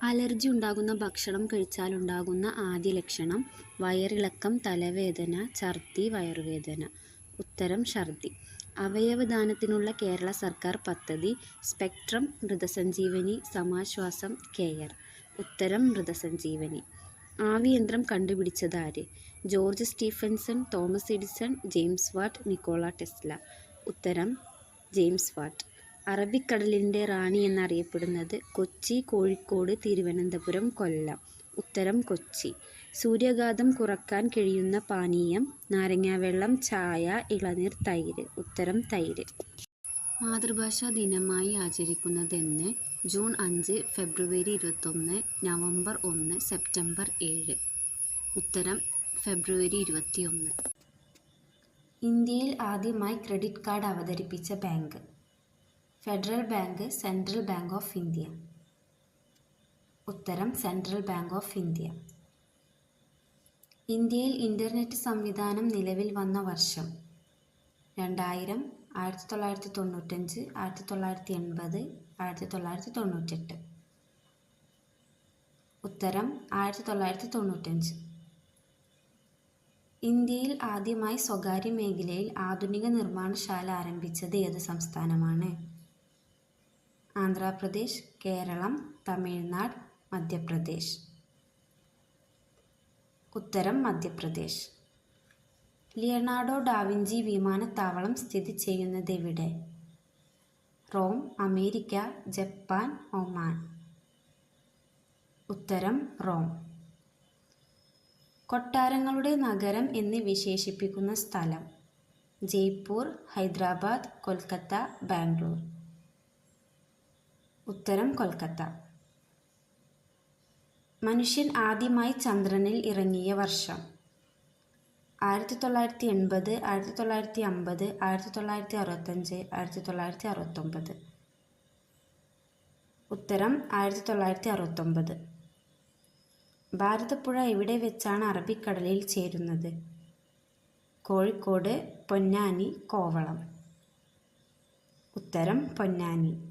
Allergy ഉണ്ടാകുന്ന ഭക്ഷണം കഴിച്ചാലുണ്ടാകുന്ന ആദ്യ ലക്ഷണം വയറിളക്കം തലവേദന ഛർദി വയറുവേദന. ഉത്തരം ഛർദി. അവയവദാനത്തിനുള്ള കേരള സർക്കാർ പദ്ധതി സ്പെക്ട്രം മൃതസഞ്ജീവനി സമാശ്വാസം കെയർ. ഉത്തരം മൃതസഞ്ജീവനി. ആവിയന്ത്രം കണ്ടുപിടിച്ചതാര്? George Stephenson Thomas Edison James Watt Nikola Tesla. ഉത്തരം ജെയിംസ് വാട്ട്. അറബിക്കടലിന്റെ റാണി എന്നറിയപ്പെടുന്നത് കൊച്ചി കോഴിക്കോട് തിരുവനന്തപുരം കൊല്ലം. ഉത്തരം കൊച്ചി. സൂര്യാഘാതം കുറയ്ക്കാൻ കഴിയുന്ന പാനീയം നാരങ്ങാവെള്ളം ചായ ഇളനീർ തൈര്. ഉത്തരം തൈര്. മാതൃഭാഷാ ദിനമായി ആചരിക്കുന്നതെന്ന് ജൂൺ അഞ്ച് ഫെബ്രുവരി ഇരുപത്തൊന്ന് നവംബർ ഒന്ന് സെപ്റ്റംബർ ഏഴ്. ഉത്തരം ഫെബ്രുവരി ഇരുപത്തിയൊന്ന്. ഇന്ത്യയിൽ ആദ്യമായി ക്രെഡിറ്റ് കാർഡ് അവതരിപ്പിച്ച bank. Federal Bank Central Bank of India. ഉത്തരം സെൻട്രൽ ബാങ്ക് ഓഫ് ഇന്ത്യ. ഇന്ത്യയിൽ ഇന്റർനെറ്റ് സംവിധാനം നിലവിൽ വന്ന വർഷം രണ്ടായിരം ആയിരത്തി തൊള്ളായിരത്തി തൊണ്ണൂറ്റഞ്ച് ആയിരത്തി തൊള്ളായിരത്തി എൺപത് ആയിരത്തി തൊള്ളായിരത്തി തൊണ്ണൂറ്റെട്ട് ഉത്തരം ആയിരത്തി തൊള്ളായിരത്തി തൊണ്ണൂറ്റഞ്ച് ഇന്ത്യയിൽ ആദ്യമായി സ്വകാര്യ മേഖലയിൽ ആധുനിക നിർമ്മാണശാല ആരംഭിച്ചത് ഏത് സംസ്ഥാനമാണ്? ആന്ധ്രാപ്രദേശ് കേരളം തമിഴ്നാട് മധ്യപ്രദേശ്. ഉത്തരം മധ്യപ്രദേശ്. ലിയനാർഡോ ഡാവിഞ്ചി വിമാനത്താവളം സ്ഥിതി ചെയ്യുന്നതെവിടെ? Rome America Japan Oman. ഉത്തരം റോം. കൊട്ടാരങ്ങളുടെ നഗരം എന്ന് വിശേഷിപ്പിക്കുന്ന സ്ഥലം. ജയ്പൂർ ഹൈദരാബാദ് കൊൽക്കത്ത ബാംഗ്ലൂർ. ഉത്തരം കൊൽക്കത്ത. മനുഷ്യൻ ആദ്യമായി ചന്ദ്രനിൽ ഇറങ്ങിയ വർഷം. ആയിരത്തി തൊള്ളായിരത്തി എൺപത് ആയിരത്തി തൊള്ളായിരത്തി അമ്പത് ആയിരത്തി തൊള്ളായിരത്തി അറുപത്തഞ്ച് ആയിരത്തി തൊള്ളായിരത്തി അറുപത്തൊമ്പത് ഉത്തരം ആയിരത്തി തൊള്ളായിരത്തി അറുപത്തൊമ്പത് ഭാരതപ്പുഴ എവിടെ വെച്ചാണ് അറബിക്കടലിൽ ചേരുന്നത്? കോഴിക്കോട് പൊന്നാനി കോവളം. ഉത്തരം പൊന്നാനി.